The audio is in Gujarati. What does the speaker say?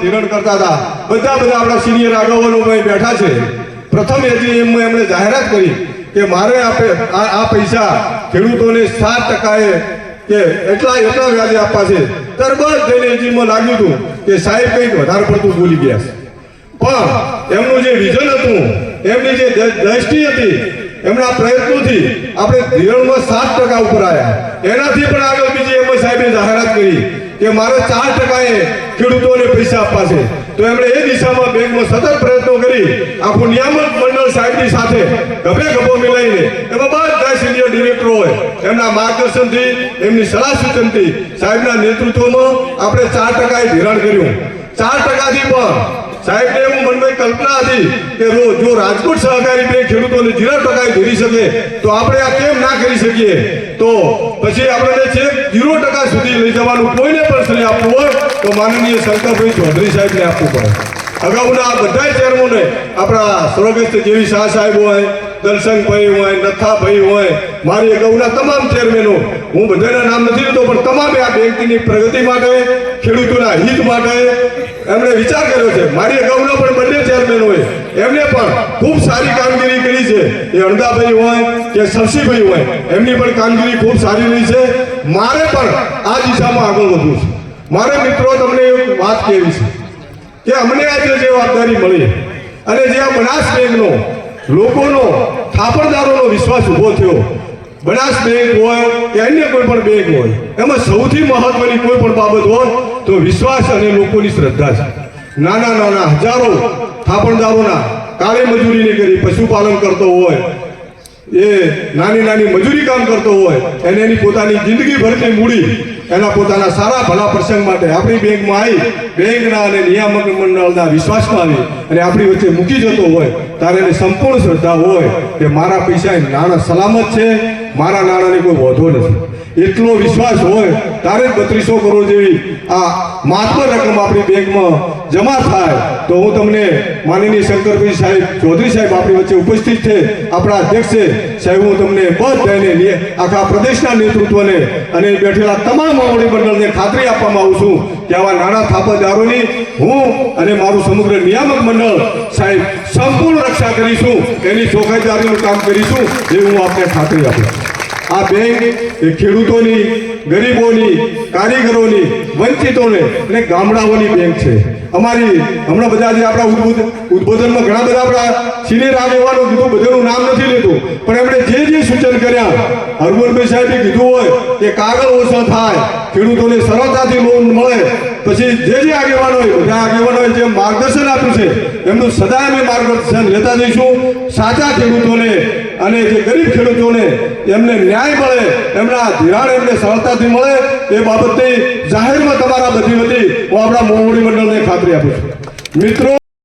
ધિરણ કરતા હતા. બધા બધા આપણા સિનિયર આગેવાનો બેઠા છે. પ્રથમ એજીએમમાં એમણે જાહેરાત કરી કે મારે આ પૈસા ખેડૂતોને સાત ટકાએ કે એટલા એટલા વ્યાજે આપવા છે. તરબત જઈને એજીએમમાં લાગ્યું હતું કે સાહેબ કંઈક વધારે પડતું બોલી ગયા છે. પણ એમનું જે વિઝન હતું, એમની જે દ્રષ્ટિ હતી, એમના પ્રયત્નોથી આપણે ધિરણમાં સાત ટકા ઉપર આવ્યા એનાથી પણ આગળ બીજી એમ સાહેબે જાહેરાત કરી કે મારે ચાર ટકાએ ખેડૂતોને પૈસા આપવા તો એમણે એ દિશામાં બેંકમાં સતત પ્રયત્નો કરી આખું નિયામક મંડળ સાહેબની સાથે ગભે ગભો મિલાઈને એમાં બધા સિનિયર ડિરેક્ટરો હોય. એમના માર્ગદર્શનથી, એમની સલાહ સૂચનથી સાહેબના નેતૃત્વમાં આપણે ચાર ટકાએ ધિરાણ કર્યું. ચાર ટકાથી પણ સાહેબને એવું મનમાં કલ્પના હતી કે જો રાજકોટ સહકારી બેંક ખેડૂતોને જીરા ટકાએ ધીરી શકે, તો આપણે આ કેમ ના કરી શકીએ? તો પછી આપણને છેક જીરો ટકા સુધી લઈ જવાનું કોઈને પણ શ્રી આપવું હોય, તો માનનીય શંકરભાઈ ચૌધરી સાહેબને આપવું પડે. અગાઉના બધા ચેરમેનોને આપણા સ્વર્ગસ્થ જેવી શાહ સાહેબ હોય દર્શનભાઈ હોય નથાભાઈ હોય, મારી અગાઉના તમામ ચેરમેનો હું બધાના નામ નથી લીધો પણ તમામે આ બેંકની પ્રગતિ માટે, ખેડૂતોના હિત માટે એમણે વિચાર કર્યો છે. મારી અગાઉના પણ બંને ચેરમેનોએ એમને પણ ખૂબ સારી કામગીરી કરી છે. એ અણદાભાઈ હોય કે શશીભાઈ હોય, એમની પણ કામગીરી ખૂબ સારી રહી છે. મારે પણ આ દિશામાં આગળ વધવું છે. મારે મિત્રો તમને એક વાત કહેવી છે કે અમને આજે જે જવાબદારી મળી અને જે આ બનાસ બેંકનો લોકોનો, થાપણદારોનો વિશ્વાસ ઊભો થયો. બનાસ બેંક હોય કે અન્ય કોઈ પણ બેંક હોય, એમાં સૌથી મહત્વની કોઈ પણ બાબત હોય તો વિશ્વાસ અને લોકોની શ્રદ્ધા છે. નાના નાના હજારો થાપણદારોના કાળે મજૂરીને કરી પશુપાલન કરતો હોય, એ નાની નાની મજૂરી કામ કરતો હોય, એને એની પોતાની જિંદગી ભરની મૂડી એના પોતાના સારા ભલા પ્રસંગ માટે આપણી બેંકમાં આવી બેંકના અને નિયામક મંડળના વિશ્વાસમાં આવી અને આપણી વચ્ચે મૂકી જતો હોય ત્યારે એને સંપૂર્ણ શ્રદ્ધા હોય કે મારા પૈસા નાણાં સલામત છે મારા નાણાંની કોઈ વધો નથી. એટલો વિશ્વાસ હોય ત્યારે જ બત્રીસો કરોડ જેવી આ માત્ર રકમ આપણી બેંકમાં જમા થાય, તો હું તમને માનનીય શંકરભાઈ સાહેબ ચૌધરી સાહેબ આપણી વચ્ચે ઉપસ્થિત છે. આપણા અધ્યક્ષ છે. સાહેબ, હું તમને બધાને આખા પ્રદેશના નેતૃત્વને અને બેઠેલા તમામ મોવડી મંડળને ખાતરી આપવામાં આવું છું કે આવા નાના થાપતદારોની હું અને મારું સમગ્ર નિયામક મંડળ સાહેબ સંપૂર્ણ રક્ષા કરીશું. એની ચોખાઈદારીનું કામ કરીશું, એ હું આપને ખાતરી આપું આ બેંક એ ખેડૂતોની, ગરીબોની, કારીગરોની, વંચિતોને અને ગામડાઓની બેંક છે. અમારી હમણાં બધા જે આપણા ઉદ્બોધ ઉદ્બોધનમાં ઘણા બધા આપણા સિનિયર આગેવાનો કીધું, બધાનું નામ નથી લેતું પણ એમણે જે જે સૂચન કર્યા, હરમોનભાઈ સાહેબે કીધું હોય કે કાગળ ઓછો થાય, ખેડૂતોને સરળતાથી લોન મળે. પછી જે જે આગેવાનોએ બધા આગેવાનોએ જે માર્ગદર્શન આપ્યું છે, એમનું સદાય અમે માર્ગદર્શન લેતા જઈશું. સાચા ખેડૂતોને અને જે ગરીબ ખેડૂતોને એમને ન્યાય મળે, એમના ધિરાણ એમને સરળતાથી મળે, એ બાબતની જાહેરમાં તમારા બધી હતી હું આપણા મોવડી મંડળને ખાતરી આપું છું. મિત્રો